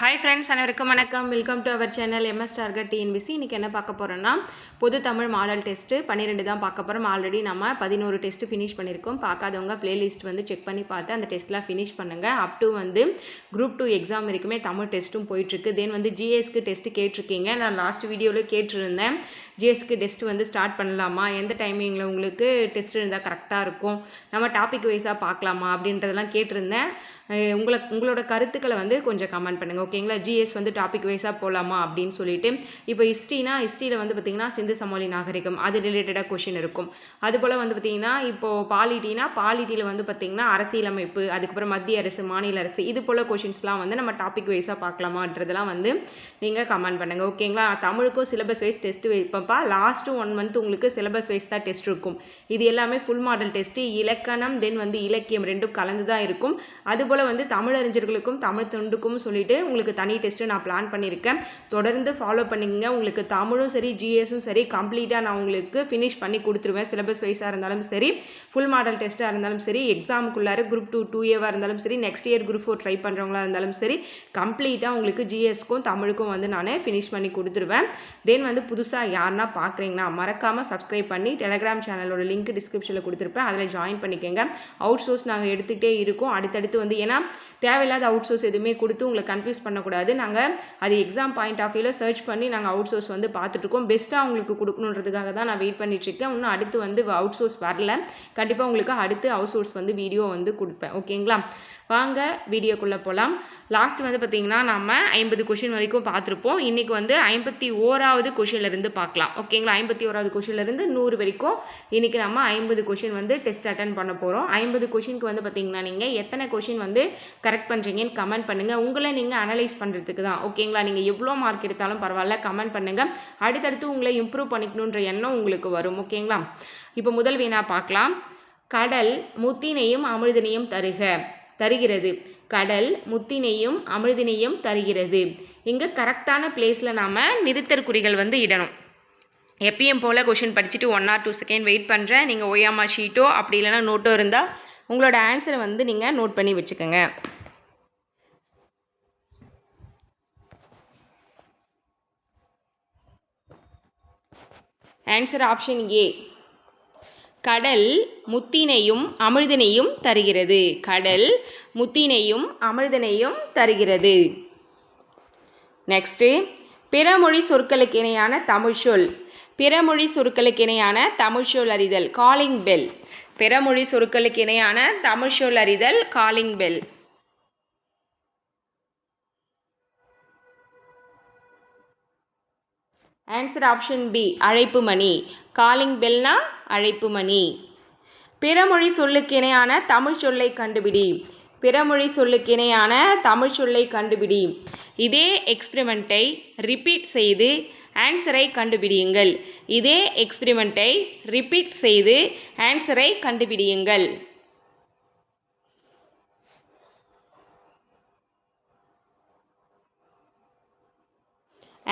Hi friends அனைவருக்கும் வணக்கம். Welcome to our channel MS target TNPSC இன்றைக்கி என்ன பார்க்க போகிறோன்னா பொது தமிழ் மாடல் டெஸ்ட்டு பன்னிரெண்டு தான் பார்க்க போகிறோம் ஆல்ரெடி நம்ம பதினோரு டெஸ்ட்டு ஃபினிஷ் பண்ணியிருக்கோம். பார்க்காதவங்க பிளேலிஸ்ட் வந்து செக் பண்ணி பார்த்து அந்த டெஸ்ட்லாம் ஃபினிஷ் பண்ணுங்கள் அப் டு வந்து குரூப் டூ எக்ஸாம் வரைக்குமே தமிழ் டெஸ்ட்டும் போயிட்டுருக்கு. தென் வந்து ஜிஎஸ்க்கு டெஸ்ட்டு கேட்டிருக்கீங்க. நான் லாஸ்ட் வீடியோவில் கேட்டிருந்தேன். ஜிஎஸ்க்கு டெஸ்ட் வந்து ஸ்டார்ட் பண்ணலாமா? எந்த டைமிங்கில் உங்களுக்கு டெஸ்ட் இருந்தால் கரெக்டாக இருக்கும்? நம்ம டாபிக் வைஸாக பார்க்கலாமா? அப்படின்றதெல்லாம் கேட்டிருந்தேன். உங்களை உங்களோட கருத்துக்களை வந்து கொஞ்சம் கமெண்ட் பண்ணுங்கள் ஓகேங்களா? ஜிஎஸ் வந்து டாபிக் வைஸாக போகலாமா அப்படின்னு சொல்லிட்டு இப்போ ஹிஸ்ட்ரினா ஹிஸ்ட்ரியில் வந்து பார்த்திங்கன்னா சிந்து சமோலி நாகரிகம் அது ரிலேட்டடாக கொஷின் இருக்கும். அதுபோல் வந்து பார்த்திங்கன்னா இப்போது பாலிட்டினா பாலிட்டியில் வந்து பார்த்திங்கன்னா அரசியலமைப்பு அதுக்கப்புறம் மத்திய அரசு மாநில அரசு இது போல் கொஷின்ஸ்லாம் வந்து நம்ம டாபிக் வைஸாக பார்க்கலாமான்றதெல்லாம் வந்து நீங்கள் கமெண்ட் பண்ணுங்கள் ஓகேங்களா? தமிழுக்கும் சிலபஸ் வைஸ் டெஸ்ட் வைப்பப்பா லாஸ்ட்டு ஒன் மந்த் உங்களுக்கு சிலபஸ் வைஸ் தான் டெஸ்ட் இருக்கும். இது எல்லாமே ஃபுல் மாடல் டெஸ்ட்டு இலக்கணம் தென் வந்து இலக்கியம் ரெண்டும் கலந்து தான் இருக்கும். அதுபோல் வந்து தமிழறிஞர்களுக்கும் தமிழ் தொண்டுக்கும் சொல்லிட்டு உங்களுக்கு தனி டெஸ்ட்டு நான் பிளான் பண்ணியிருக்கேன். தொடர்ந்து ஃபாலோ பண்ணிக்கங்க. உங்களுக்கு தமிழும் சரி ஜிஎஸும் சரி கம்ப்ளீட்டாக நான் உங்களுக்கு ஃபினிஷ் பண்ணி கொடுத்துருவேன். சிலபஸ் வைஸாக இருந்தாலும் சரி ஃபுல் மாடல் டெஸ்ட்டாக இருந்தாலும் சரி எக்ஸாமுக்குள்ளார குரூப் டூ டூ ஏவாக இருந்தாலும் சரி next year group four try பண்ணுறவங்களா இருந்தாலும் சரி கம்ப்ளீட்டாக உங்களுக்கு ஜிஎஸ்க்கும் தமிழுக்கும் வந்து நான் ஃபினிஷ் பண்ணி கொடுத்துருவேன். தென் வந்து புதுசாக யாருன்னா பார்க்குறீங்கன்னா மறக்காமல் சப்ஸ்கிரைப் பண்ணி டெலகிராம் சேனலோட லிங்க் டிஸ்கிரிப்ஷனில் கொடுத்துருப்பேன். அதில் ஜாயின் பண்ணிக்கோங்க. அவுட் சோர்ஸ் நாங்கள் எடுத்துகிட்டே இருக்கோம். அடுத்தடுத்து வந்து ஏன்னா தேவையில்லாத அவுட் சோர்ஸ் எதுவுமே கொடுத்து உங்களை கன்ஃபியூஸ் பண்ணக்கூடாது. நாங்கள் அது எக்ஸாம் பாயிண்ட் ஆஃப் வியூவில் சர்ச் பண்ணி நாங்கள் அவுட் சோர்ஸ் வந்து பார்த்துட்ருக்கோம் பெஸ்ட்டாக உங்களுக்கு கொடுக்கணுன்றதுக்காக தான் நான் வெயிட் பண்ணிட்டுருக்கேன். இன்னும் அடுத்து வந்து அவுட் சோர்ஸ் வரல. கண்டிப்பாக உங்களுக்கு அடுத்து அவுட் சோர்ஸ் வந்து வீடியோ வந்து கொடுப்பேன். ஓகேங்களா? வாங்க வீடியோக்குள்ளே போகலாம் லாஸ்ட் வந்து பார்த்திங்கன்னா நம்ம ஐம்பது கொஷின் வரைக்கும் பார்த்துருப்போம். இன்றைக்கி வந்து ஐம்பத்தி ஓராவது கொஷின்லேருந்து பார்க்கலாம். ஓகேங்களா? ஐம்பத்தி ஓராவது கொஷின்லேருந்து நூறு வரைக்கும் இன்றைக்கி நம்ம ஐம்பது கொஷின் வந்து டெஸ்ட் அட்டன் பண்ண போகிறோம் ஐம்பது கொஷினுக்கு வந்து பார்த்திங்கன்னா நீங்கள் எத்தனை கொஷின் வந்து கரெக்ட் பண்ணுறீங்கன்னு கமெண்ட் பண்ணுங்கள் உங்களை நீங்கள் அனலைஸ் பண்ணுறதுக்கு தான். ஓகேங்களா நீங்கள் எவ்வளோ மார்க் எடுத்தாலும் பரவாயில்ல. கமெண்ட் பண்ணுங்கள் அடுத்தடுத்து உங்களை இம்ப்ரூவ் பண்ணிக்கணுன்ற எண்ணம் உங்களுக்கு வரும். ஓகேங்களா இப்போ முதல் வீணாக பார்க்கலாம். கடல் முத்தினையும் அமிர்தினையும் தருக தருகிறது. கடல் முத்தினையும் அமிர்தினையும் தருகிறது. இங்கே கரெக்டான பிளேஸில் நாம் நிறுத்தற்குறிகள் வந்து இடணும். எப்பயும் போல் கொஷின் படிச்சுட்டு one or two second wait பண்ணுறேன் நீங்கள் ஓயாமா ஷீட்டோ அப்படி இல்லைனா நோட்டோ இருந்தால் உங்களோட ஆன்சரை வந்து நீங்கள் நோட் பண்ணி வச்சுக்கோங்க. ஆன்சர் ஆப்ஷன் ஏ கடல் முத்தினையும் அமிழ்தினையும் தருகிறது. கடல் முத்தினையும் அமிழ்தினையும் தருகிறது. நெக்ஸ்ட்டு பிறமொழி சொற்களுக்கு இணையான தமிழ் சொல். பிறமொழி சொற்களுக்கு இணையான தமிழ் சொல் அறிதல் காலிங் பெல் பிறமொழி சொற்களுக்கு இணையான தமிழ் சொல் அறிதல் calling bell answer option B அழைப்பு மணி காலிங் பெல்னா அழைப்பு மணி பிறமொழி சொல்லுக்கு இணையான தமிழ் சொல்லை கண்டுபிடி. பிறமொழி சொல்லுக்கு இணையான தமிழ் சொல்லை கண்டுபிடி. இதே எக்ஸ்பிரிமெண்ட்டை ரிப்பீட் செய்து ஆன்சரை கண்டுபிடியுங்கள். இதே எக்ஸ்பிரிமெண்ட்டை ரிப்பீட் செய்து ஆன்சரை கண்டுபிடியுங்கள்.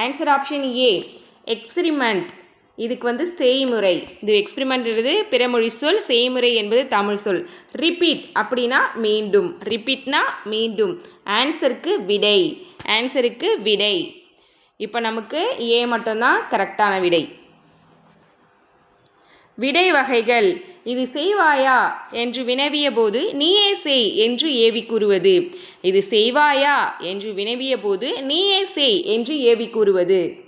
ஆன்சர் ஆப்ஷன் ஏ எக்ஸ்பிரிமெண்ட் இதுக்கு வந்து செய்முறை. இது எக்ஸ்பிரிமெண்ட்ன்றது பிறமொழி சொல் செய்முறை என்பது தமிழ் சொல். ரிப்பீட் அப்படின்னா மீண்டும். ரிப்பீட்னா மீண்டும். ஆன்சருக்கு விடை. ஆன்சருக்கு விடை. இப்போ நமக்கு ஏ மட்டும்தான் கரெக்டான விடை. விடை வகைகள். இது செய்வாயா என்று வினவிய போது நீயே செய் என்று ஏவி கூறுவது. இது செய்வாயா என்று வினவிய போது நீயே செய் என்று ஏவி கூறுவது.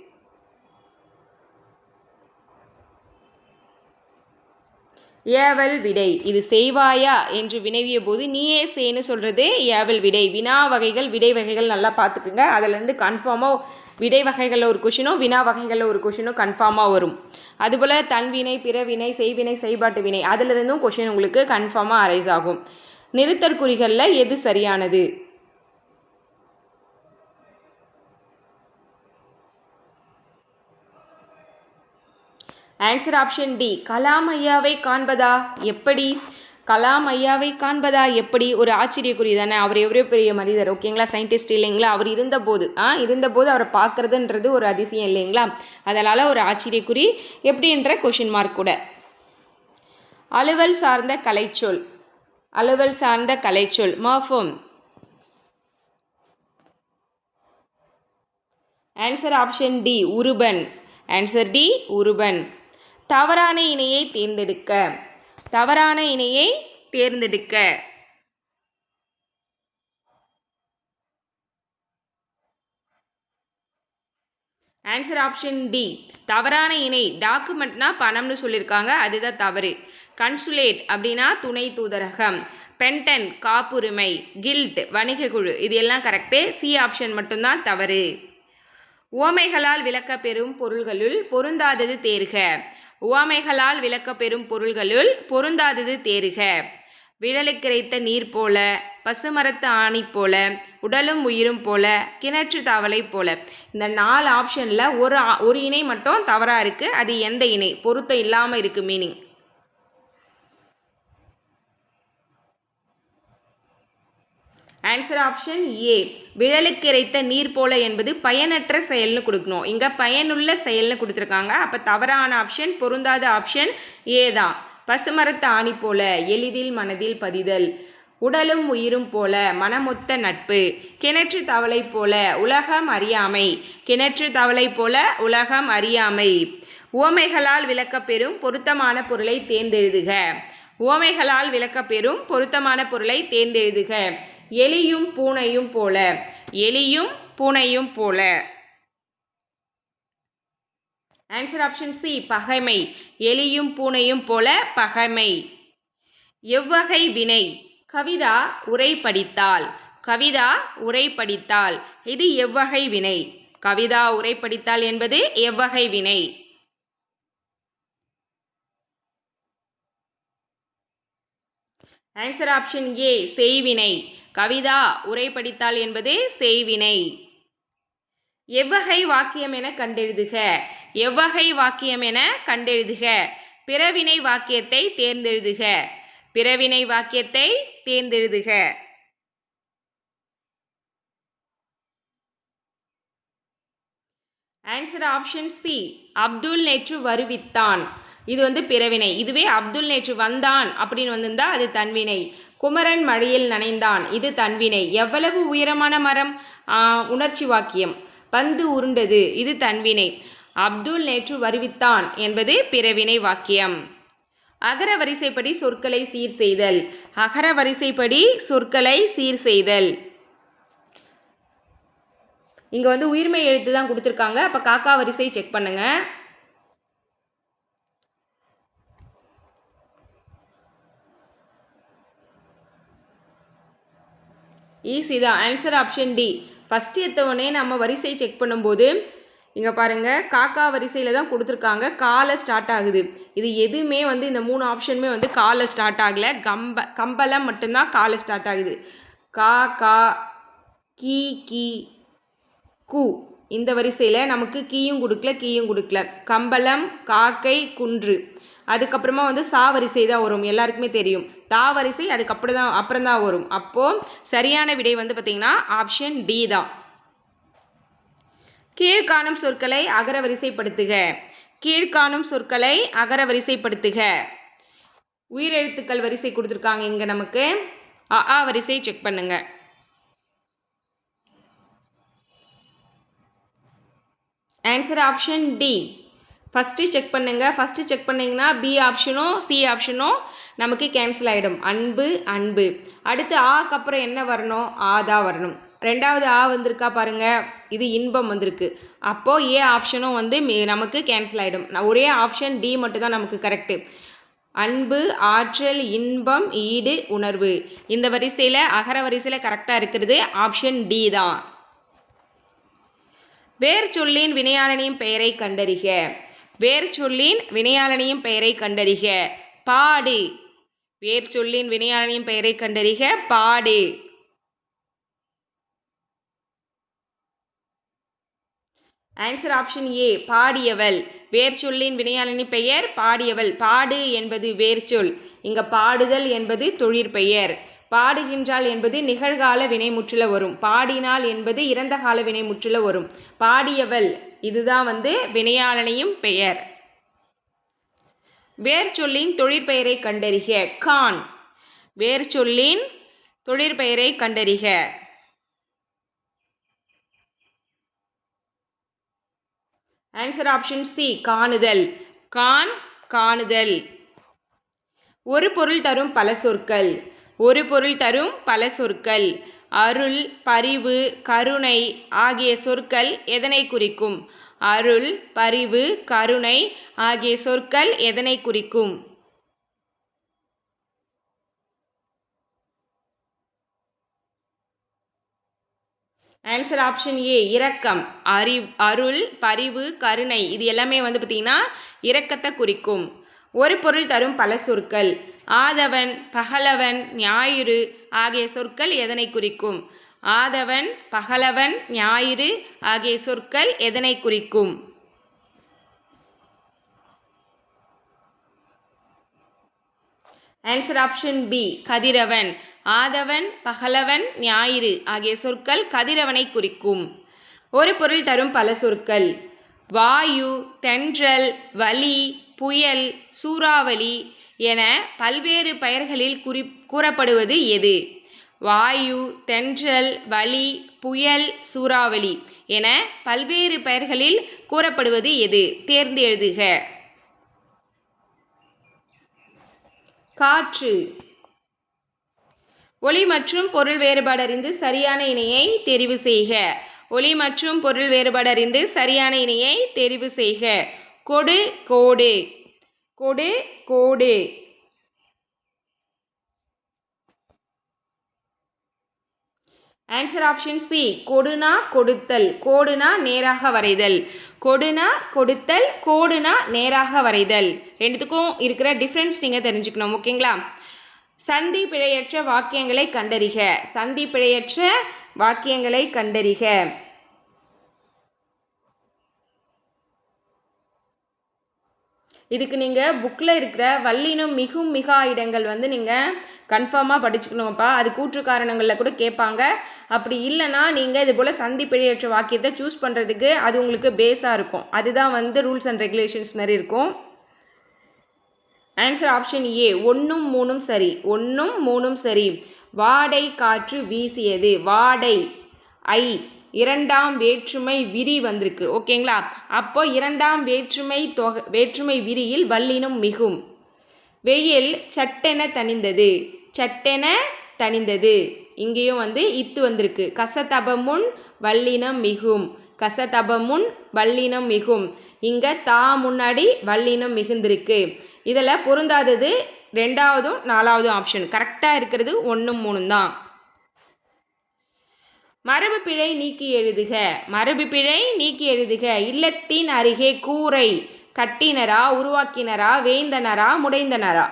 ஏவல் விடை. இது செய்வாயா என்று வினவிய போது நீயே செய்னு சொல்கிறது ஏவல் விடை. வினா வகைகள் விடை வகைகள் நல்லா பார்த்துக்குங்க. அதிலேருந்து கன்ஃபார்மாக விடை வகைகளில் ஒரு கொஷினும் வினா வகைகளில் ஒரு கொஷினும் கன்ஃபார்மாக வரும். அதுபோல் தன்வினை பிறவினை செய்வினை செய்பாட்டு வினை அதிலிருந்தும் கொஷின் உங்களுக்கு கன்ஃபார்மாக அரைஸ் ஆகும். நிறுத்தற்குறிகளில் எது சரியானது? ஆன்சர் ஆப்ஷன் டி கலாம் ஐயாவை காண்பதா? எப்படி? கலாம் ஐயாவை காண்பதா? எப்படி? ஒரு ஆச்சரியக்குறி தானே. அவர் எவ்வளோ பெரிய மனிதர் ஓகேங்களா? சயின்டிஸ்ட் இல்லைங்களா? அவர் இருந்தபோது ஆ இருந்தபோது அவரை பார்க்குறதுன்றது ஒரு அதிசயம் இல்லைங்களா? அதனால் ஒரு ஆச்சரியக்குறி. எப்படின்ற கொஷின் மார்க் கூட. அலுவல் சார்ந்த கலைச்சொல். அலுவல் சார்ந்த கலைச்சொல். மஃபோம் ஆன்சர் ஆப்ஷன் டி உருபன். ஆன்சர் டி உருபன். தவறான இணையை தேர்ந்தெடுக்க. தவறான இணையை தேர்ந்தெடுக்க. ஆன்சர் ஆப்ஷன் டி தவறான இணை டாக்குமெண்ட்னா பணம்னு சொல்லியிருக்காங்க அதுதான் தவறு. கன்சுலேட் அப்படின்னா துணை தூதரகம். பென்டன் காப்புரிமை கில்ட் வணிக குழு இது எல்லாம் கரெக்டு சி ஆப்ஷன் மட்டும்தான் தவறு. உவமைகளால் விளக்கப்பெறும் பொருள்களுள் பொருந்தாதது தேர்க. உவமைகளால் விளக்கப்பெறும் பொருள்களுள் பொருந்தாதது தேர்க விழலுக்கிரைத்த நீர் போல பசுமரத்து ஆணி போல உடலும் உயிரும் போல கிணற்று தவளை போல. இந்த நாலு ஆப்ஷனில் ஒரு ஆ- ஒரு இணை மட்டும் தவறாக இருக்குது அது எந்த இணை? பொருத்தம் இல்லாமல் இருக்குது மீனிங் ஆன்சர் ஆப்ஷன் ஏ விழலுக்கிரைத்த நீர் போல என்பது பயனற்ற செயல்னு கொடுக்கணும். இங்கே பயனுள்ள செயல்னு கொடுத்துருக்காங்க. அப்போ தவறான ஆப்ஷன் பொருந்தாத ஆப்ஷன் ஏ தான். பசுமரத்து ஆணி போல எளிதில் மனதில் பதிதல். உடலும் உயிரும் போல மனமொத்த நட்பு. கிணற்று தவளை போல உலகம் அறியாமை. கிணற்று தவளை போல உலகம் அறியாமை. உவமைகளால் விளக்கப்பெறும் பொருத்தமான பொருளை தேர்ந்தெழுதுக. உவமைகளால் விளக்கப்பெறும் பொருத்தமான பொருளை தேர்ந்தெழுதுக. எலியும் பூனையும் போல. எலியும் பூனையும் போல. ஆன்சர் ஆப்ஷன் சி பகைமை. எலியும் பூனையும் போல பகைமை. எவ்வகை வினை? கவிதா உரை படித்தாள். கவிதா உரை படித்தாள். இது எவ்வகை வினை? கவிதா உரை படித்தாள் என்பது எவ்வகை வினை? ஆன்சர் ஆப்ஷன் ஏ செய்வினை. கவிதா உரை படித்தாள் என்பது செய்வினை. எவ்வகை வாக்கியம் என கண்டெழுதுக. எவ்வகை வாக்கியம் என கண்டெழுதுக. பிறவினை வாக்கியத்தை தேர்ந்தெழுதுக. பிறவினை வாக்கியத்தை தேர்ந்தெழுதுக. ஆன்சர் ஆப்ஷன் சி அப்துல் நேற்று வருவித்தான். இது வந்து பிறவினை. இதுவே அப்துல் நேற்று வந்தான் அப்படின்னு வந்திருந்தா அது தன்வினை. குமரன் மழையில் நனைந்தான். இது தன்வினை எவ்வளவு உயரமான மரம்? உணர்ச்சி வாக்கியம். பந்து உருண்டது. இது தன்வினை அப்துல் நேற்று வருவித்தான் என்பது பிறவினை வாக்கியம். அகர வரிசைப்படி சொற்களை சீர் செய்தல். அகர வரிசைப்படி சொற்களை சீர் செய்தல். இங்கே வந்து உயிர்மை எழுத்து தான் கொடுத்துருக்காங்க. அப்போ காக்கா வரிசை செக் பண்ணுங்கள் ஈஸி தான். ஆன்சர் ஆப்ஷன் டி ஃபஸ்ட்டு எடுத்தவொடனே நம்ம வரிசை செக் பண்ணும்போது இங்கே பாருங்கள் காக்கா வரிசையில் தான் கொடுத்துருக்காங்க. காலை ஸ்டார்ட் ஆகுது. இது எதுவுமே வந்து இந்த மூணு ஆப்ஷனுமே வந்து காலை ஸ்டார்ட் ஆகலை. கம்ப கம்பளம் மட்டும்தான் காலை ஸ்டார்ட் ஆகுது. கா கா கீ கீ கு. இந்த வரிசையில் நமக்கு கீயும் கொடுக்கல கீயும் கொடுக்கல. கம்பளம் காக்கை குன்று. அதுக்கப்புறமா வந்து சா வரிசை தான் வரும் எல்லாருக்குமே தெரியும். தா வரிசை அதுக்கப்புறம் தான் அப்புறம் தான் வரும். அப்போது சரியான விடை வந்து பார்த்திங்கன்னா ஆப்ஷன் டி தான். கீழ்காணும் சொற்களை அகர வரிசைப்படுத்துக கீழ்காணும் சொற்களை அகர வரிசைப்படுத்துக உயிரெழுத்துக்கள் வரிசை கொடுத்துருக்காங்க இங்கே நமக்கு. அ ஆ வரிசை செக் பண்ணுங்க. Answer option D first check பண்ணுங்கள் ஃபஸ்ட்டு செக் பண்ணிங்கன்னா பி ஆப்ஷனும் சி ஆப்ஷனும் நமக்கு கேன்சல் ஆகிடும் அன்பு அன்பு. அடுத்து ஆக்கு அப்புறம் என்ன வரணும்? ஆ தான் வரணும். ரெண்டாவது ஆ வந்திருக்கா பாருங்கள் இது இன்பம் வந்திருக்கு. அப்போது ஏ ஆப்ஷனும் வந்து மி- நமக்கு கேன்சல் ஆகிடும் ஒரே ஆப்ஷன் டி மட்டும் தான் நமக்கு கரெக்டு அன்பு ஆற்றல் இன்பம் ஈடு உணர்வு. இந்த வரிசையில் அகர வரிசையில் கரெக்டாக இருக்கிறது ஆப்ஷன் டி தான். வேர் சொல்லின் வினையாளனின் பெயரை கண்டறிக. வேர் சொல்லின் வினையாளனின் பெயரை கண்டறிக. பாடு. வேர் சொல்லின் வினையாளனின் பெயரை கண்டறிக. பாடு. ஆன்சர் ஆப்ஷன் ஏ பாடியவள். வேர் சொல்லின் வினையாளனி பெயர் பாடியவள். பாடு என்பது வேர் சொல். பாடுதல் என்பது தொழிற்பெயர். பாடுகின்றாள் என்பது நிகழ்கால வினைமுற்றுல வரும். பாடினாள் என்பது இறந்த கால வினைமுற்றுல வரும். பாடியவள் இதுதான் வந்து வினையாளனையும் பெயர். வேர் சொல்லின் தொழிற்பெயரை கண்டறிக. கான். வேர் சொல்லின் தொழிற்பெயரை கண்டறிக. ஆன்சர் ஆப்ஷன் சி காணுதல். கான் காணுதல். ஒரு பொருள் தரும் பல சொற்கள். ஒரு பொருள் தரும் பல சொற்கள். அருள் பரிவு கருணை ஆகிய சொற்கள் எதனை குறிக்கும்? அருள் பரிவு கருணை ஆகிய சொற்கள் எதனை குறிக்கும்? ஆன்சர் ஆப்ஷன் ஏ இரக்கம். அறி அருள் பரிவு கருணை இது எல்லாமே வந்து பார்த்திங்கன்னா இரக்கத்தை குறிக்கும். ஒரு பொருள் தரும் பல சொற்கள். ஆதவன் பகலவன் ஞாயிறு ஆகிய சொற்கள் எதனை குறிக்கும்? ஆதவன் பகலவன் ஞாயிறு ஆகிய சொற்கள் எதனை குறிக்கும்? ஆன்சர் ஆப்ஷன் பி கதிரவன். ஆதவன் பகலவன் ஞாயிறு ஆகிய சொற்கள் கதிரவனை குறிக்கும். ஒரு பொருள் தரும் பல சொற்கள். வாயு தென்றல் வலி புயல் சூறாவளி என பல்வேறு பெயர்களில் குறி கூறப்படுவது எது? வாயு தென்றல் வலி புயல் சூறாவளி என பல்வேறு பெயர்களில் கூறப்படுவது எது? தேர்ந்து எழுதுக. காற்று. ஒளி மற்றும் பொருள் வேறுபாடறிந்து சரியான இணையை தெரிவு செய்க. ஒளி மற்றும் பொருள் வேறுபாடறிந்து சரியான இணையை தெரிவு செய்க. கொடு கோடு. கொடு கோடு. ஆன்சர் ஆப்ஷன் சி கொடுனா கொடுத்தல் கோடுனா நேராக வரைதல். கொடுனா கொடுத்தல் கோடுனா நேராக வரைதல். ரெண்டுத்துக்கும் இருக்கிற டிஃப்ரென்ஸ் நீங்கள் தெரிஞ்சுக்கணும் ஓகேங்களா? சந்தி பிழையற்ற வாக்கியங்களை கண்டறிக. சந்தி பிழையற்ற வாக்கியங்களை கண்டறிக. இதுக்கு நீங்கள் புக்கில் இருக்கிற வல்லினும் மிகும் மிகா இடங்கள் வந்து நீங்கள் கன்ஃபார்மாக படிச்சுக்கணுங்கப்பா. அது கூற்று காரணங்களில் கூட கேட்பாங்க. அப்படி இல்லைன்னா நீங்கள் இது போல் சந்தி பிழையற்ற வாக்கியத்தை சூஸ் பண்ணுறதுக்கு அது உங்களுக்கு பேஸாக இருக்கும். அதுதான் வந்து ரூல்ஸ் அண்ட் ரெகுலேஷன்ஸ் மாதிரி இருக்கும். ஆன்சர் ஆப்ஷன் ஏ ஒன்றும் மூணும் சரி. ஒன்றும் மூணும் சரி. வாடை காற்று வீசியது. வாடை. ஐ இரண்டாம் வேற்றுமை விரி வந்திருக்கு. ஓகேங்களா? அப்போ இரண்டாம் வேற்றுமை தொகை வேற்றுமை விரியில் வல்லினம் மிகும். வெயில் சட்டென தணிந்தது. சட்டென தணிந்தது. இங்கேயும் வந்து இத்து வந்திருக்கு. கசதபமுன் வல்லினம் மிகும். கசதபமுன் வல்லினம் மிகும். இங்கே தா முன்னாடி வல்லினம் மிகுந்திருக்கு. இதில் பொருந்தாதது ரெண்டாவதும் நாலாவதும் ஆப்ஷன் கரெக்டாக இருக்கிறது ஒன்றும் மூணு தான். மரபு பிழை நீக்கி எழுதுக. மரபு பிழை நீக்கி எழுதுக. இல்லத்தின் அருகே கூரை கட்டினரா உருவாக்கினரா வேந்தனரா முடைந்தனரா?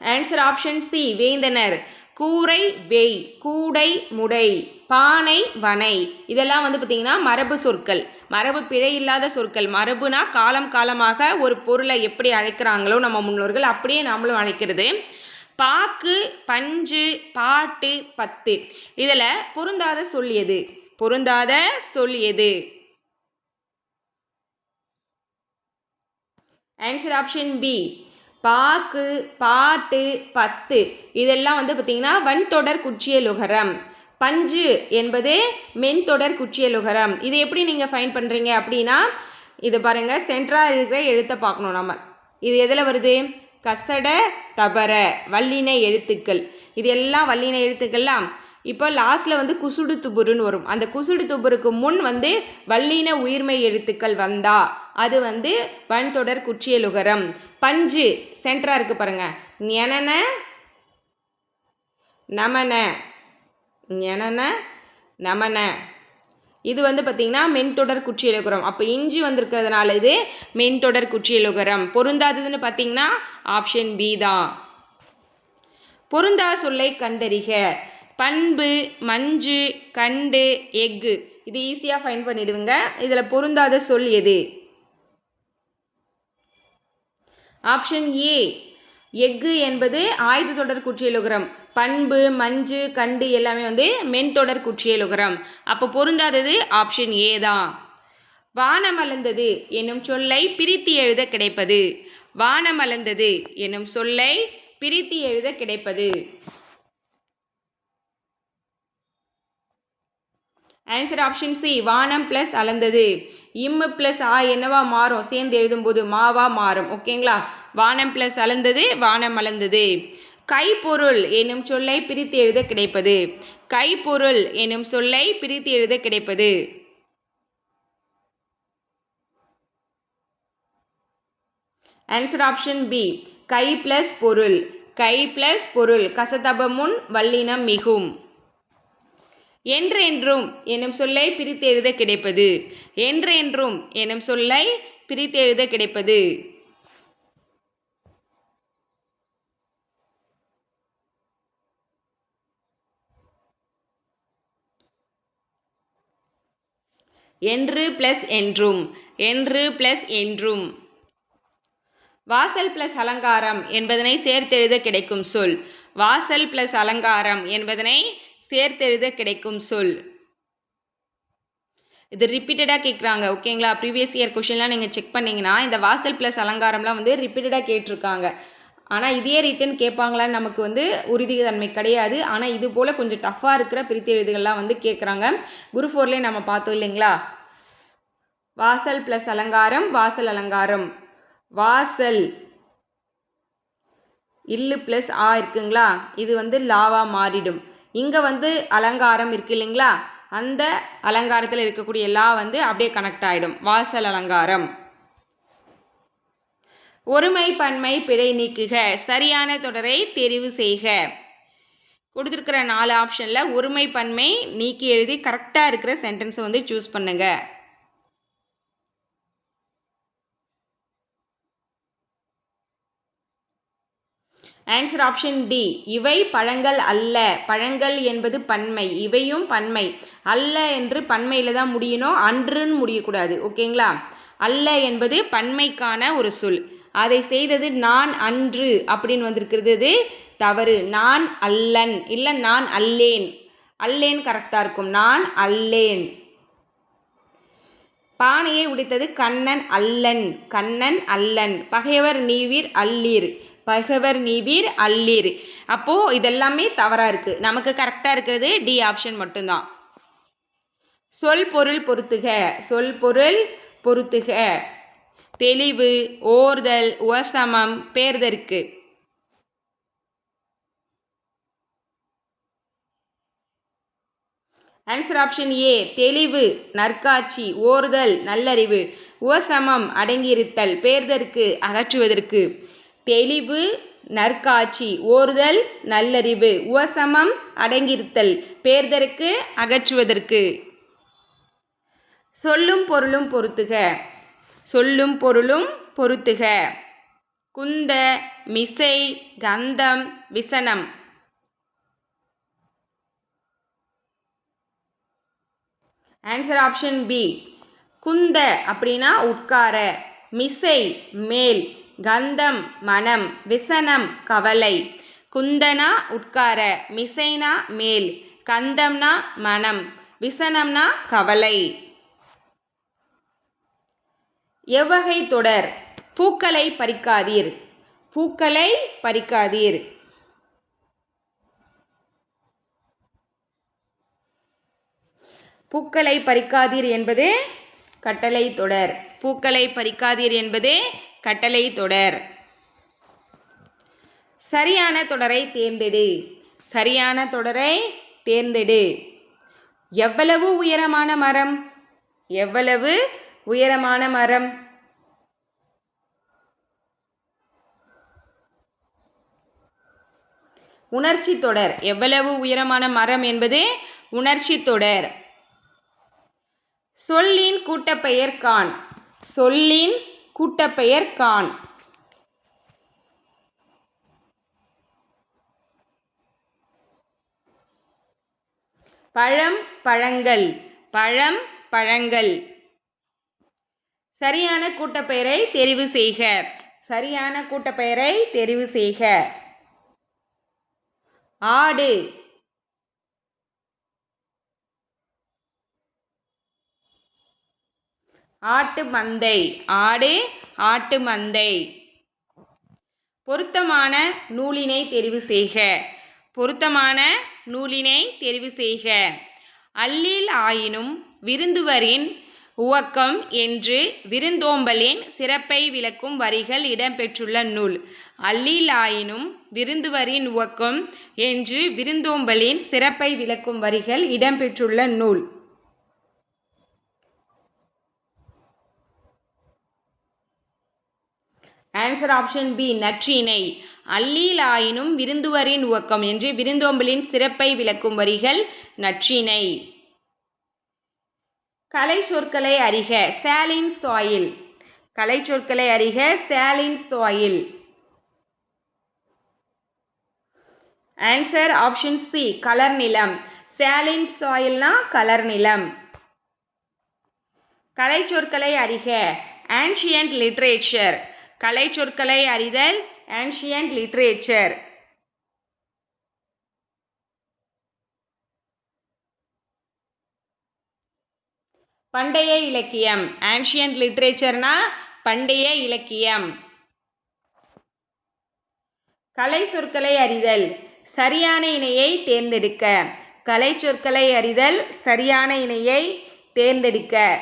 ஆன்சர் ஆப்ஷன் சி வேந்தனர். கூரை வெய். கூடை முடை. பானை வனை. இதெல்லாம் வந்து பார்த்திங்கன்னா மரபு சொற்கள். மரபு பிழை இல்லாத சொற்கள். மரபுனா காலம் காலமாக ஒரு பொருளை எப்படி அழைக்கிறாங்களோ நம்ம முன்னோர்கள் அப்படியே நாமளும் அழைக்கிறது. பாக்கு பஞ்சு பாட்டு பத்து. இதில் பொருந்தாத சொல்லியது. பொருந்தாத சொல்லியது. ஆன்சர் ஆப்ஷன் பி பாக்கு பாட்டு பத்து. இதெல்லாம் வந்து பார்த்திங்கன்னா வன்தொடர் குற்றியலுகரம் பஞ்சு என்பது மென்தொடர் குற்றியலுகரம் இது எப்படி நீங்கள் ஃபைன் பண்ணுறீங்க அப்படின்னா இது பாருங்கள் சென்ட்ராக இருக்கிற எழுத்தை பார்க்கணும் நம்ம. இது எதில் வருது? கசட தபர வல்லின எழுத்துக்கள். இது எல்லாம் வல்லின எழுத்துக்கள்லாம். இப்போ லாஸ்ட்டில் வந்து குசுடு துபுருன்னு வரும். அந்த குசுடு துபுருக்கு முன் வந்து வல்லின உயிர்மை எழுத்துக்கள் வந்தா. அது வந்து வன்தொடர் குற்றியலுகரம். பஞ்சு சென்டராக இருக்குது பாருங்கள் ஞனன நமன. ஞனன நமன. இது வந்து பார்த்திங்கன்னா மென்தொடர் குற்றியலுகரம் அப்போ இஞ்சி வந்திருக்கிறதுனால இது மென்தொடர் குற்றியலுகரம் பொருந்தாததுன்னு பார்த்தீங்கன்னா ஆப்ஷன் பி தான் பொருந்தா சொல்லை கண்டறிக. பண்பு மஞ்சு கண்டு எஃகு. இது ஈஸியாக ஃபைன் பண்ணிடுவீங்க. இதில் பொருந்தாத சொல் எது? ஆப்ஷன் ஏ எஃகு என்பது ஆயுத தொடர் குற்றியலுகரம் பண்பு மஞ்சு கண்டு எல்லாமே வந்து மென்தொடர் குற்றியலுகரம் அப்போ பொருந்தாதது ஆப்ஷன் ஏ தான். வானமலர்ந்தது என்னும் சொல்லை பிரித்து எழுத கிடைப்பது. வானமலர்ந்தது என்னும் சொல்லை பிரித்து எழுத கிடைப்பது. ஆன்சர் ஆப்ஷன் சி வானம் ப்ளஸ் அளந்தது. இம்மு ப்ளஸ் ஆ என்னவா மாறும்? சேர்ந்து எழுதும்போது மாவா மாறும். ஓகேங்களா வானம் ப்ளஸ் அளந்தது வானம் அளந்தது. கைப்பொருள் எனும் சொல்லை பிரித்து எழுத கிடைப்பது. கைப்பொருள் எனும் சொல்லை பிரித்து எழுத கிடைப்பது. ஆன்சர் ஆப்ஷன் பி கை ப்ளஸ் பொருள். கை ப்ளஸ் பொருள். கசதபமுன் வல்லினம் மிகும். என்றென்றும் எனும் சொல்லை பிரித்து எழுத கிடைப்பது. என்றென்றும் எனும் சொல்லை பிரித்து எழுத கிடைப்பது. என்று ப்ளஸ் என்றும் என்று ப்ளஸ் என்றும். வாசல் ப்ளஸ் அலங்காரம் என்பதனை சேர்த்தெழுத கிடைக்கும் சொல். வாசல் ப்ளஸ் அலங்காரம் என்பதனை சேர்த்தெழுத கிடைக்கும் சொல். இது ரிப்பீட்டடாக கேட்குறாங்க ஓகேங்களா ப்ரீவியஸ் இயர் கொஷின்லாம் நீங்கள் செக் பண்ணிங்கன்னா இந்த வாசல் ப்ளஸ் அலங்காரம்லாம் வந்து ரிப்பீட்டடாக கேட்டிருக்காங்க. ஆனால் இதே ரிட்டன் கேட்பாங்களான்னு நமக்கு வந்து உறுதித்தன்மை கிடையாது. ஆனால் இது போல் கொஞ்சம் டஃப்பாக இருக்கிற பிரித்தி எழுதுகள்லாம் வந்து கேட்குறாங்க. குரு ஃபோர்லேயே நம்ம பார்த்தோம் இல்லைங்களா? வாசல் ப்ளஸ் அலங்காரம் வாசல் அலங்காரம். வாசல் இல்லு ப்ளஸ் ஆ இருக்குங்களா? இது வந்து லாவாக மாறிடும். இங்கே வந்து அலங்காரம் இருக்கு இல்லைங்களா? அந்த அலங்காரத்தில் இருக்கக்கூடிய லா வந்து அப்படியே கனெக்ட் ஆகிடும் வாசல் அலங்காரம். ஒருமை பன்மை பிழை நீக்குக. சரியான தொடரை தெரிவு செய்க. கொடுத்துருக்கிற நாலு ஆப்ஷனில் ஒருமை பன்மை நீக்கி எழுதி கரெக்டாக இருக்கிற சென்டென்ஸை வந்து சூஸ் பண்ணுங்கள் ஆன்சர் ஆப்ஷன் டி இவை பழங்கள் அல்ல. பழங்கள் என்பது பன்மை. இவையும் பன்மை. அல்ல என்று பன்மையில் தான் முடியணும். அன்றுன்னு முடியக்கூடாது. ஓகேங்களா அல்ல என்பது பன்மைக்கான ஒரு சொல். அதை செய்தது நான் அன்று அப்படின்னு வந்திருக்கிறது தவறு. நான் அல்லன். இல்லை நான் அல்லேன். அல்லேன் கரெக்டாக இருக்கும். நான் அல்லேன். பானையை உடைத்தது கண்ணன் அல்லன். கண்ணன் அல்லன். பகைவர் நீவீர் அல்லீர். பகைவர் நீவீர் அல்லீர். அப்போது இதெல்லாமே தவறாக இருக்குது நமக்கு கரெக்டாக இருக்கிறது டி ஆப்ஷன் மட்டும்தான். சொல் பொருள் பொருத்துக. சொல் பொருள் பொருத்துக. தெளிவு ஓர்தல் உவசமம் பேர்தற்கு. ஆன்சர் ஆப்ஷன் ஏ தெளிவு நற்காட்சி ஓர்தல் நல்லறிவு. உவசமம் அடங்கியிருத்தல் பேர்தற்கு அகற்றுவதற்கு. தெளிவு நற்காட்சி ஓர்தல் நல்லறிவு. உவசமம் அடங்கியிருத்தல் பேர்தற்கு அகற்றுவதற்கு. சொல்லும் பொருளும் பொருத்துக. சொல்லும் பொருளும் பொருத்துக. குந்த மிசை கந்தம் விசனம். ஆன்சர் ஆப்ஷன் பி குந்த அப்படின்னா உட்கார மிசை மேல் கந்தம் மனம் விசனம் கவலை. குந்தனா உட்கார மிசைனா மேல் கந்தம்னா மனம் விசனம்னா கவலை. எவ்வகை தொடர்? பூக்களை பறிக்காதீர். பூக்களை பறிக்காதீர். பூக்களை பறிக்காதீர் என்பது கட்டளை தொடர். பூக்களை பறிக்காதீர் என்பது கட்டளை தொடர். சரியான தொடரை தேர்ந்தெடு. சரியான தொடரை தேர்ந்தெடு. எவ்வளவு உயரமான மரம்? எவ்வளவு உயரமான மரம். உணர்ச்சி தொடர். எவ்வளவு உயரமான மரம் என்பது உணர்ச்சி தொடர். சொல்லின் கூட்டப்பெயர் கான். சொல்லின் கூட்டப்பெயர் கான். பழம் பழங்கள். பழம் பழங்கள். சரியான கூட்டப்பெயரை தெரிவு செய்க. சரியான கூட்டப்பெயரை தெரிவு செய்க. ஆடு. ஆட்டு மந்தை. ஆடு ஆட்டு மந்தை. பொருத்தமான நூலினை தெரிவு செய்க. பொருத்தமான நூலினை தெரிவு செய்க. அல்லில் ஆயினும் விருந்துவரின் உவக்கம் என்று விருந்தோம்பலின் சிறப்பை விளக்கும் வரிகள் இடம்பெற்றுள்ள நூல். அல்லில் விருந்துவரின் உவக்கம் என்று விருந்தோம்பலின் சிறப்பை விளக்கும் வரிகள் இடம்பெற்றுள்ள நூல். ஆன்சர் ஆப்ஷன் பி நற்றிணை. அல்லில் விருந்துவரின் உவக்கம் என்று விருந்தோம்பலின் சிறப்பை விளக்கும் வரிகள் நற்றினை கலை சொற்களை அறிக சேலின் சாயில். கலை சொற்களை அறிக saline soil. Answer option C colour நிலம். சேலின் சாயில்னா கலர் நிலம். கலை சொற்களை அறிக ஆன்ஷியன்ட் லிட்ரேச்சர் கலை சொற்களை அறிதல் ஆன்ஷியன்ட் லிட்ரேச்சர் பண்டைய இலக்கியம். ஆன்ஷியன்ட் லிட்ரேச்சர்னா பண்டைய இலக்கியம். கலை சொற்களை அறிதல். சரியான இணையை தேர்ந்தெடுக்க. கலை சொற்களை அறிதல். சரியான இணையை தேர்ந்தெடுக்க.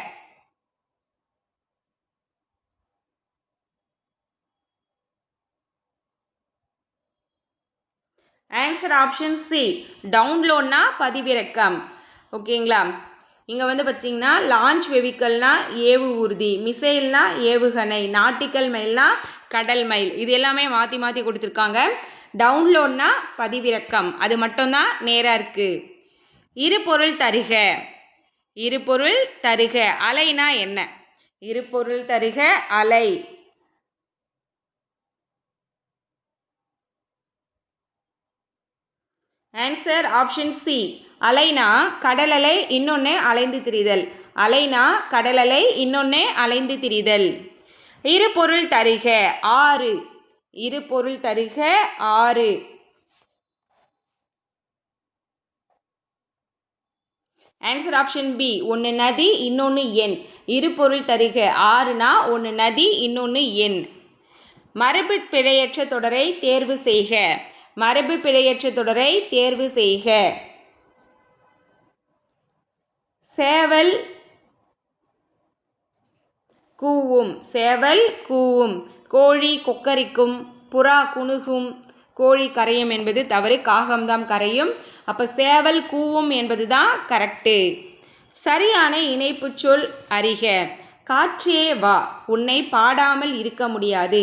ஆன்சர் ஆப்ஷன் சி டவுன்லோட்னா பதிவிறக்கம். ஓகேங்களா இங்கே வந்து பார்த்தீங்கன்னா லான்ச் வெவிக்கல்னா ஏவு ஊர்தி மிசைல்னா ஏவுகணை நாட்டிக்கல் மைல்னா கடல் மைல் இது எல்லாமே மாற்றி மாற்றி கொடுத்துருக்காங்க. டவுன்லோட்னா பதிவிறக்கம். அது மட்டும்தான் நேராக இருக்குது இரு பொருள் தருக. இரு பொருள் தருக. அலைனா என்ன? இரு பொருள் தருக அலை. ஆன்சர் ஆப்ஷன் சி அலைனா கடலலை இன்னொன்று அலைந்து திரிதல். அலைனா கடலலை இன்னொன்று அலைந்து திரிதல். இரு பொருள் தருக. ஆறு. இரு பொருள் தருக. ஆறு. ஆன்சர் ஆப்ஷன் பி ஒன்று நதி இன்னொன்று எண். இரு பொருள் தருக. ஆறுனா ஒன்று நதி இன்னொன்று எண். மரபு பிழையற்ற தொடரை தேர்வு செய்க. மரபு பிழையற்ற தொடரை தேர்வு செய்க. சேவல் கூவும். சேவல் கூவும். கோழி கொக்கரிக்கும். புறா குணுகும். கோழி கரையும் என்பது தவறு. காகம்தான் கரையும். அப்போ சேவல் கூவும் என்பது தான் கரெக்டு சரியான இணைப்புச் சொல் அறிக. காற்றே வா. உன்னை பாடாமல் இருக்க முடியாது.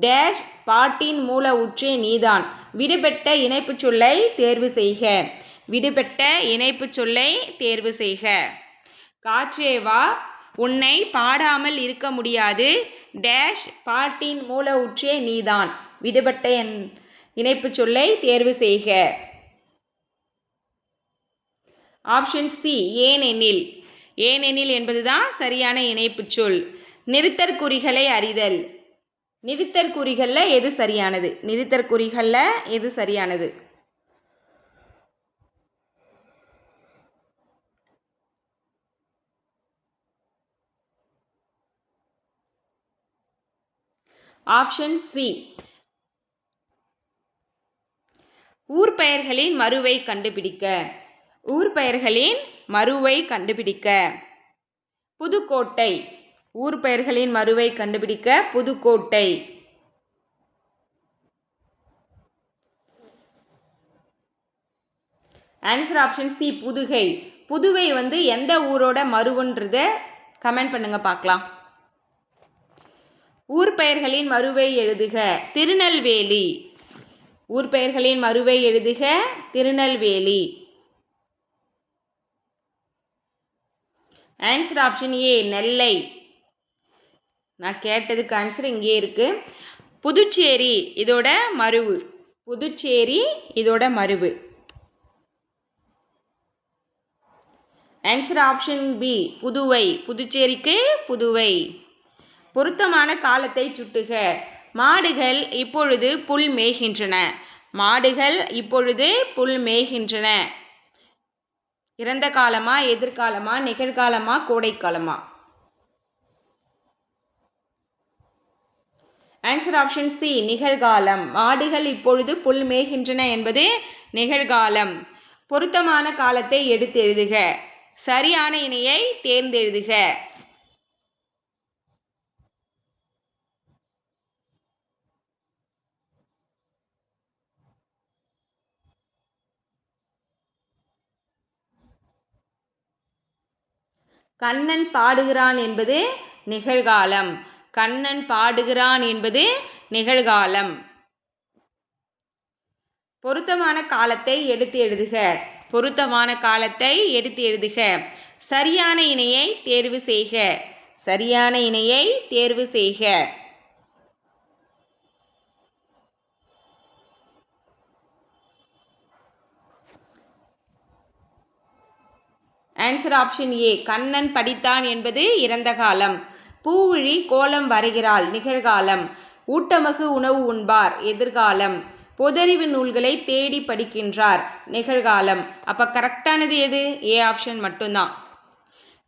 டேஷ் பாட்டின் மூல உற்றே நீதான். விடுபட்ட இணைப்புச் சொல்லை தேர்வு செய்க. விடுபட்ட இணைப்புச் சொல்லை தேர்வு செய்க. காற்றேவா உன்னை பாடாமல் இருக்க முடியாது. டேஷ் பாட்டின் மூல ஊற்றே நீதான். விடுபட்ட என் இணைப்புச் சொல்லை தேர்வு செய்க. ஆப்ஷன் சி ஏனெனில். ஏனெனில் என்பதுதான் சரியான இணைப்புச் சொல். நிறுத்தற்குறிகளை அறிதல். நிறுத்தற்குறிகளில் எது சரியானது? நிறுத்தற்குறிகளில் எது சரியானது? ஆப்ஷன் சி ஊர் பெயர்களின் மறுவை கண்டுபிடிக்க. ஊர் பெயர்களின் மறுவை கண்டுபிடிக்க. புதுக்கோட்டை. ஊர் பெயர்களின் மறுவை கண்டுபிடிக்க Pudukkottai. Answer option C Pudugai. Puduvai வந்து எந்த ஊரோட மருவுன்றத கமெண்ட் பண்ணுங்க பார்க்கலாம். ஊர் பெயர்களின் மறுவை எழுதுக. திருநெல்வேலி. ஊர் பெயர்களின் மறுவை எழுதுக. Tirunelveli. Answer option A Nellai. நான் கேட்டதுக்கு ஆன்சர் இங்கே இருக்குது புதுச்சேரி இதோட மருவு புதுச்சேரி இதோட மருவு ஆன்சர் ஆப்ஷன் பி புதுவை. புதுச்சேரிக்கு புதுவை. பொருத்தமான காலத்தை சுட்டுக. மாடுகள் இப்பொழுது புல் மேய்கின்றன. மாடுகள் இப்பொழுது புல் மேய்கின்றன. இறந்த காலமா எதிர்காலமா நிகழ்காலமா கோடைக்காலமா? ஆன்சர் ஆப்ஷன் சி நிகழ்காலம். மாடுகள் இப்பொழுது புல் மேய்கின்றன என்பது நிகழ்காலம். பொருத்தமான காலத்தை எடுத்து எழுதுக. சரியான இணையை தேர்ந்தெழுதுக. கண்ணன் பாடுகிறான் என்பது நிகழ்காலம். கண்ணன் பாடுகிறான் என்பது நிகழ்காலம். பொருத்தமான காலத்தை எடுத்து எழுதுக. பொருத்தமான காலத்தை எடுத்து எழுதுக. சரியான இணையை தேர்வு செய்க. சரியான இணையை தேர்வு செய்க. ஆன்சர் ஆப்ஷன் ஏ கண்ணன் படித்தான் என்பது இறந்த காலம். பூவிழி கோலம் வரைகிறாள் நிகழ்காலம். ஊட்டமகு உணவு உண்பார் எதிர்காலம். பொதறிவு நூல்களை தேடி படிக்கின்றார் நிகழ்காலம். அப்போ கரெக்டானது எது? ஏ ஆப்ஷன் மட்டும்தான்.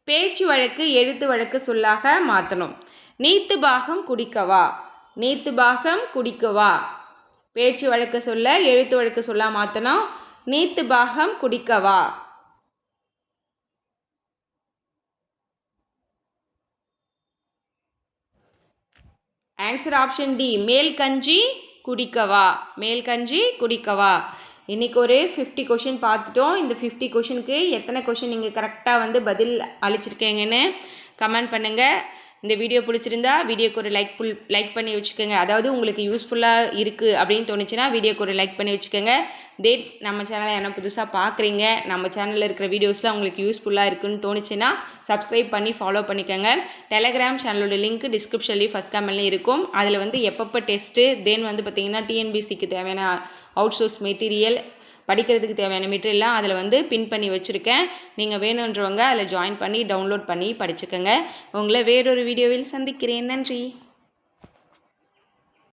பேச்சு வழக்கு எழுத்து வழக்கு சொல்லாக மாற்றணும் நீத்து பாகம் குடிக்கவா? நீத்து பாகம் குடிக்கவா? பேச்சு வழக்கு சொல்ல எழுத்து வழக்கு சொல்ல மாற்றணும் நீத்து பாகம் குடிக்கவா? ஆன்சர் ஆப்ஷன் டி மேல் கஞ்சி குடிக்கவா மேல் கஞ்சி குடிக்கவா இன்றைக்கி ஒரு ஃபிஃப்டி கொஷின் பார்த்துட்டோம். இந்த ஃபிஃப்டி கொஷினுக்கு எத்தனை கொஷின் நீங்கள் கரெக்டாக வந்து பதில் அளிச்சிருக்கீங்கன்னு கமெண்ட் பண்ணுங்கள் இந்த வீடியோ பிடிச்சிருந்தா வீடியோக்கு ஒரு லைக் புல் லைக் பண்ணி வச்சுக்கோங்க. அதாவது உங்களுக்கு யூஸ்ஃபுல்லாக இருக்குது அப்படின்னு தோணுச்சுன்னா வீடியோக்கு ஒரு லைக் பண்ணி வச்சுக்கோங்க. டேட் நம்ம சேனலை என்ன புதுசாக பார்க்குறீங்க நம்ம சேனலில் இருக்கிற வீடியோஸ்லாம் உங்களுக்கு யூஸ்ஃபுல்லாக இருக்குன்னு தோணுச்சுன்னா சப்ஸ்கிரைப் பண்ணி ஃபாலோ பண்ணிக்கோங்க. டெலகிராம் சேனலோட லிங்க் டிஸ்கிரிப்ஷன்லேயும் ஃபஸ்ட் கமெண்ட்லேயும் இருக்கும். அதில் வந்து எப்பப்போ டெஸ்ட்டு தென் வந்து பார்த்திங்கன்னா டிஎன்பிசிக்கு தேவையான அவுட் சோர்ஸ் மெட்டீரியல் படிக்கிறதுக்கு தேவையான மெட்டீரியல்லாம் அதில் வந்து பின் பண்ணி வச்சுருக்கேன். நீங்கள் வேணுன்றவங்க அதில் ஜாயின் பண்ணி டவுன்லோட் பண்ணி படிச்சுக்கோங்க. உங்களை வேறொரு வீடியோவில் சந்திக்கிறேன். நன்றி.